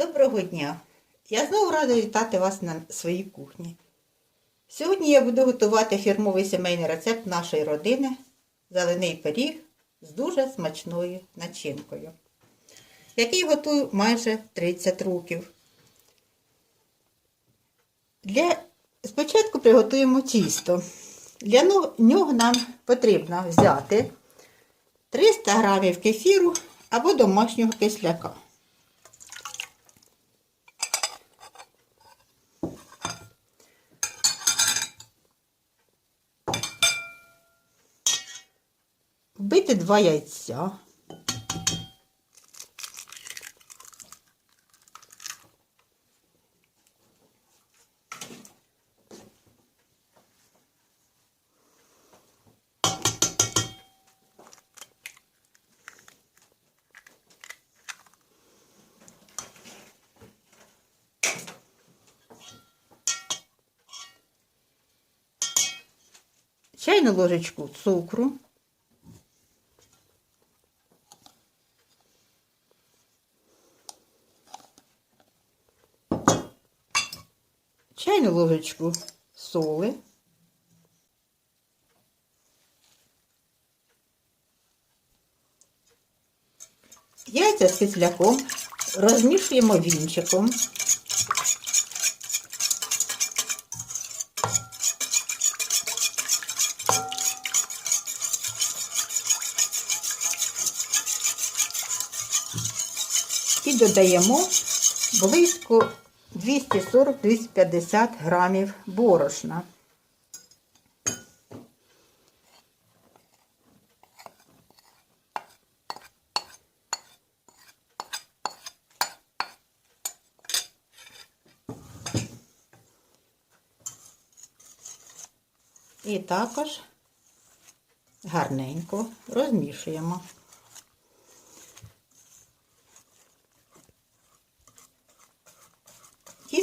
Доброго дня! Я знову рада вітати вас на своїй кухні. Сьогодні я буду готувати фірмовий сімейний рецепт нашої родини зелений пиріг з дуже смачною начинкою, який готую майже 30 років. Для... Спочатку приготуємо тісто. Для нього нам потрібно взяти 300 г кефіру або домашнього кисляка. Вбити два яйця. Чайну ложечку цукру. Чайну ложечку соли, яйця з кисляком розмішуємо вінчиком. І додаємо близько 240-250 грамів борошна. І також гарненько розмішуємо.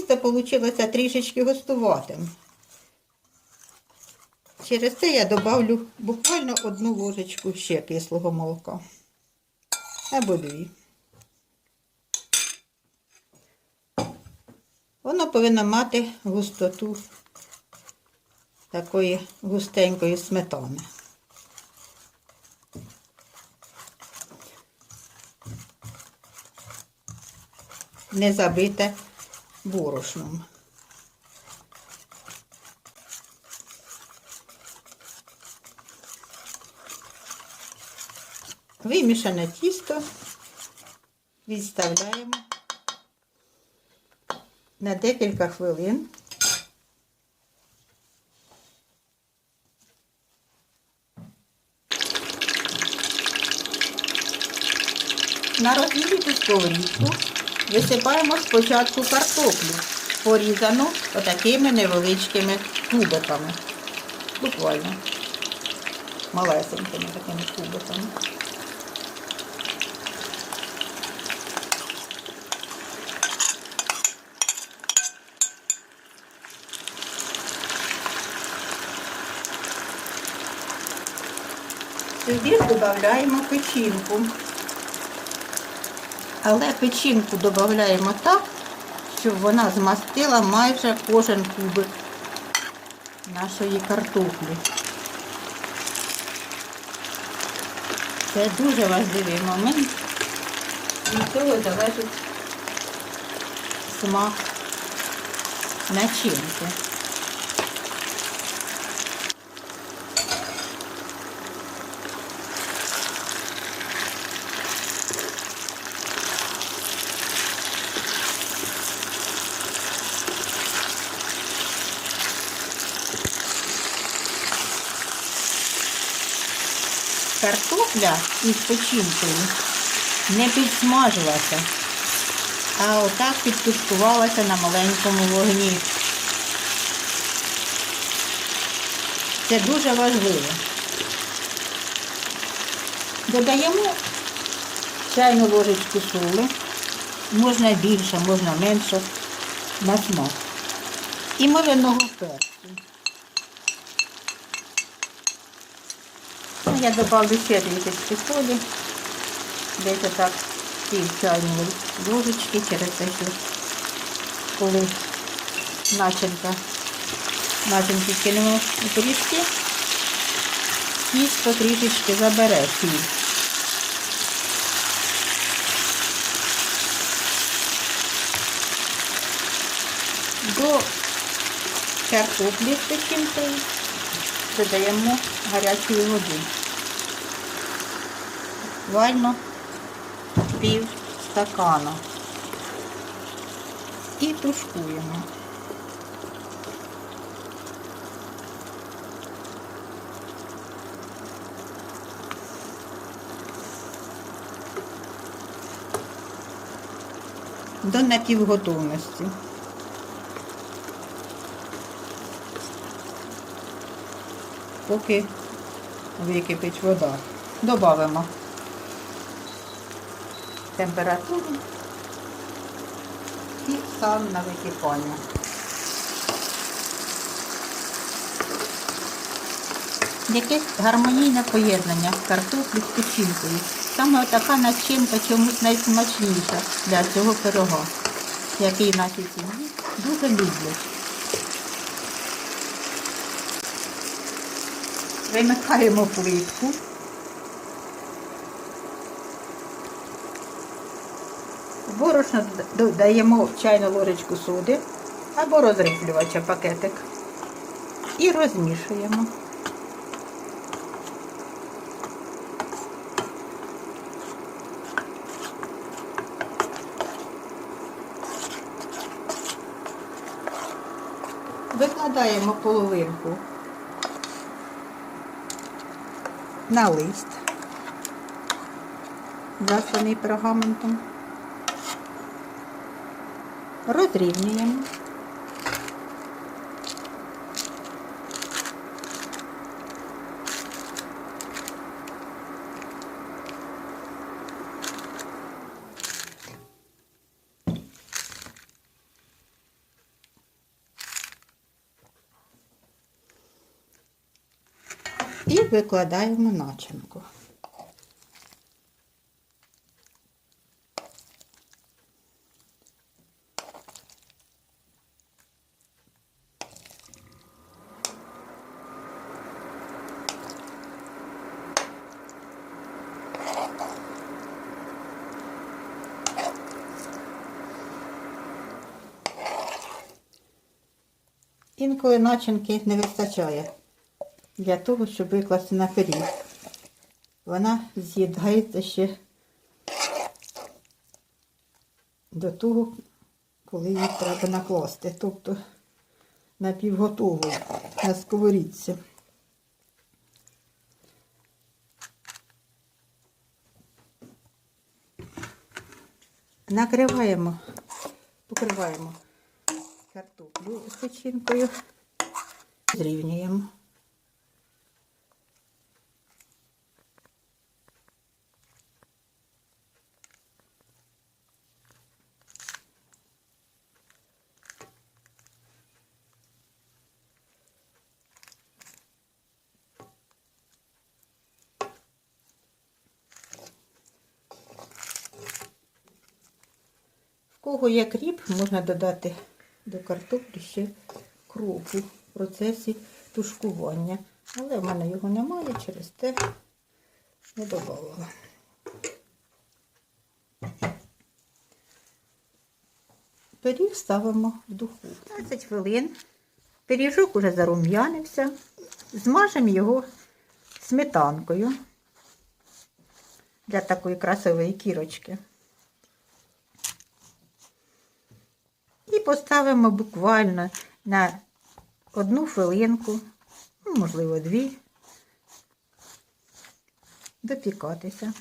Тісто вийшло трішечки густуватим. Через це я добавлю буквально одну ложечку ще кислого молока. Або дві. Воно повинно мати густоту такої густенької сметани. Не забите борошном. Вимішане тісто відставляємо на декілька хвилин. На розігріту сковорідку висипаємо спочатку картоплю, порізану отакими невеличкими кубиками. Буквально малесенькими такими кубиками. Сюди додаємо печінку. Але печінку додаємо так, щоб вона змастила майже кожен кубик нашої картоплі. Це дуже важливий момент. Від цього залежить смак начинки. Картопля із печінкою не підсмажилася, а отак підтушкувалася на маленькому вогні. Це дуже важливо. Додаємо чайну ложечку соли, можна більше, можна менше, на смак. І мовяного перцю. Я добавлю ще трішечки солі. Десь так пів чайної ложечки через те, що коли начинка, начинки кинемо у пиріжки, тісто трішечки забере сіль. До картоплі з печінкою додаємо гарячої води. Буквально пів стакана. І тушкуємо. До напівготовності. Поки википить вода. Добавимо температуру і сам на википання. Якесь гармонійне поєднання картоплі з печінкою. Саме така начинка чомусь найсмачніша для цього пирога, який наші сім'ї дуже люблять. Вимикаємо плитку. Борошно додаємо чайну ложечку соди або розрихлювача пакетик і розмішуємо. Викладаємо половинку на лист, засланий пергаментом. Розрівнюємо. І викладаємо начинку. Інколи начинки не вистачає для того, щоб викласти на пиріг. Вона з'їдається ще до того, коли її треба накласти, тобто напівготову на сковорідці. Накриваємо, покриваємо картоплю з печінкою, зрівнюємо. Кого є кріп, можна додати до картоплі ще кропу в процесі тушкування. Але в мене його немає, через те не додавала. Пиріг ставимо в духовку. 15 хвилин. Пиріжок уже зарум'янився. Змажемо його сметанкою для такої красивої кірочки. І поставимо буквально на одну хвилинку, ну, можливо, дві, допікатися.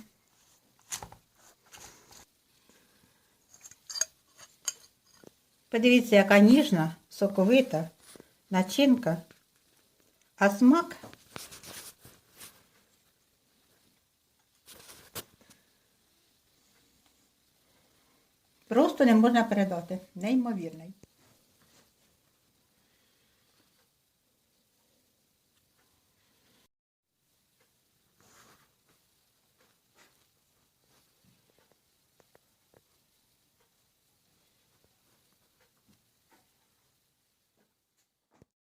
Подивіться, яка ніжна, соковита начинка, а смак просто не можна передати. Неймовірний.